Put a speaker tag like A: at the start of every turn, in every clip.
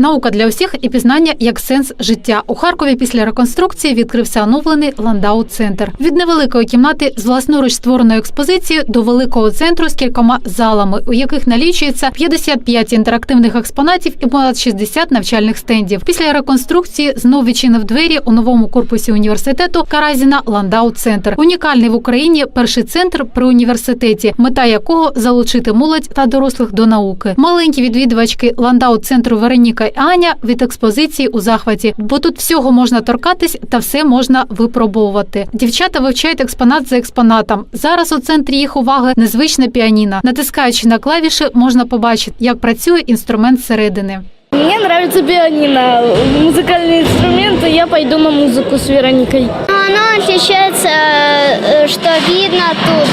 A: Наука для усіх і пізнання як сенс життя. У Харкові після реконструкції відкрився оновлений ландау-центр. Від невеликої кімнати з власноруч створеною експозицією до великого центру з кількома залами, у яких налічується 55 інтерактивних експонатів і понад 60 навчальних стендів. Після реконструкції знов відчинив двері у новому корпусі університету Каразіна Ландау-центр. Унікальний в Україні перший центр при університеті, мета якого залучити молодь та дорослих до науки. Маленькі відвідувачки Ландау-центру Вероніка і Аня від експозиції у захваті, бо тут всього можна торкатись та все можна випробовувати. Дівчата вивчають експонат за експонатом. Зараз у центрі їх уваги незвична піаніна. Натискаючи на клавіші, можна побачити, як працює інструмент зсередини.
B: Мне нравится пианино, музыкальные инструменты. Я пойду на музыку с Вероникой.
C: Оно отличается, э, что видно тут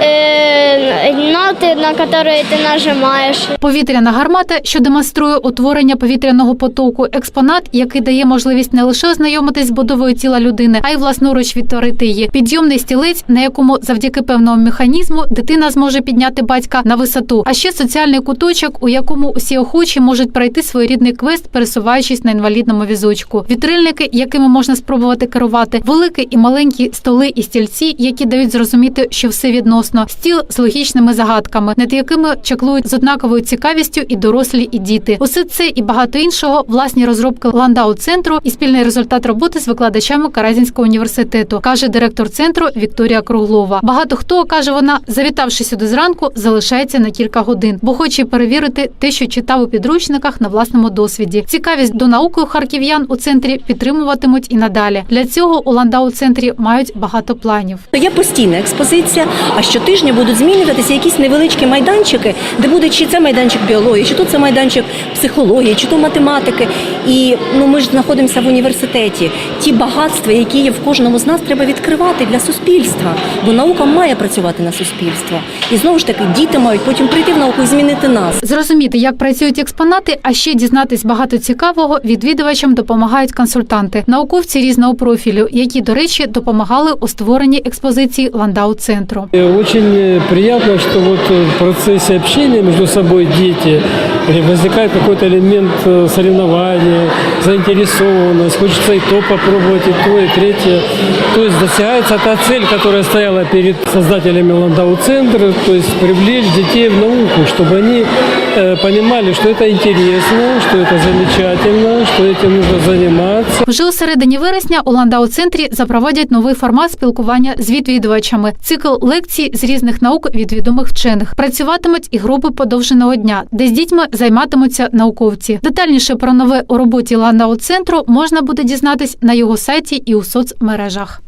C: э, ноты, на которые ты нажимаешь.
A: Повітряна гармата, що демонструє утворення повітряного потоку, експонат, який дає можливість не лише ознайомитись з будовою тіла людини, а й власноруч відтворити її. Підйомний стілець, на якому завдяки певному механізму дитина зможе підняти батька на висоту. А ще соціальний куточок, у якому усі охочі можуть пройти своєрідний квест, пересуваючись на інвалідному візочку. Вітрильники, якими можна спробувати керувати, великі і маленькі столи і стільці, які дають зрозуміти, що все відносно, стіл з логічними загадками, над якими чаклують з однаковою цікавістю і дорослі, і діти. Усе це і багато іншого власні розробки ландау центру і спільний результат роботи з викладачами Каразінського університету, каже директор центру Вікторія Круглова. Багато хто каже вона, завітавши сюди зранку, залишається на кілька годин, бо хоче перевірити те, що читав у підручниках на власному досвіді. Цікавість до науки харків'ян у центрі підтримуватимуть і надалі. Для цього у ландау центрі мають багато планів.
D: Є постійна експозиція, а щотижня будуть змінюватися якісь невеличкі майданчики, де буде чи це майданчик біології, чи то це майданчик психології, чи то математики. І ну ми ж знаходимося в університеті. Ті багатства, які є в кожному з нас, треба відкривати для суспільства, бо наука має працювати на суспільство. І знову ж таки, діти мають потім прийти в науку і змінити нас.
A: Зрозуміти, як працюють експонати, а ще дізнатись багато цікавого, відвідувачам допомагають консультанти, науковці різного профілю, які, до речі, допомагали у створенні експозиції ландау центру.
E: И Очень э, приятно, что вот э, в процессе общения между собой дети э, возникает какой-то элемент э, соревнования, заинтересованность, хочется и то попробовать, и то, и третье. То есть достигается та цель, которая стояла перед создателями Ландау-центра, то есть привлечь детей в науку, чтобы они э, понимали, что это интересно, что это замечательно, что этим нужно заниматься.
A: Вже у середині вересня у ландау центрі запровадять новий формат спілкування з відвідувачами. Цикл лекцій з різних наук від відомих вчених. Працюватимуть і групи подовженого дня, де з дітьми займатимуться науковці. Детальніше про нове у роботі ландау центру можна буде дізнатись на його сайті і у соцмережах.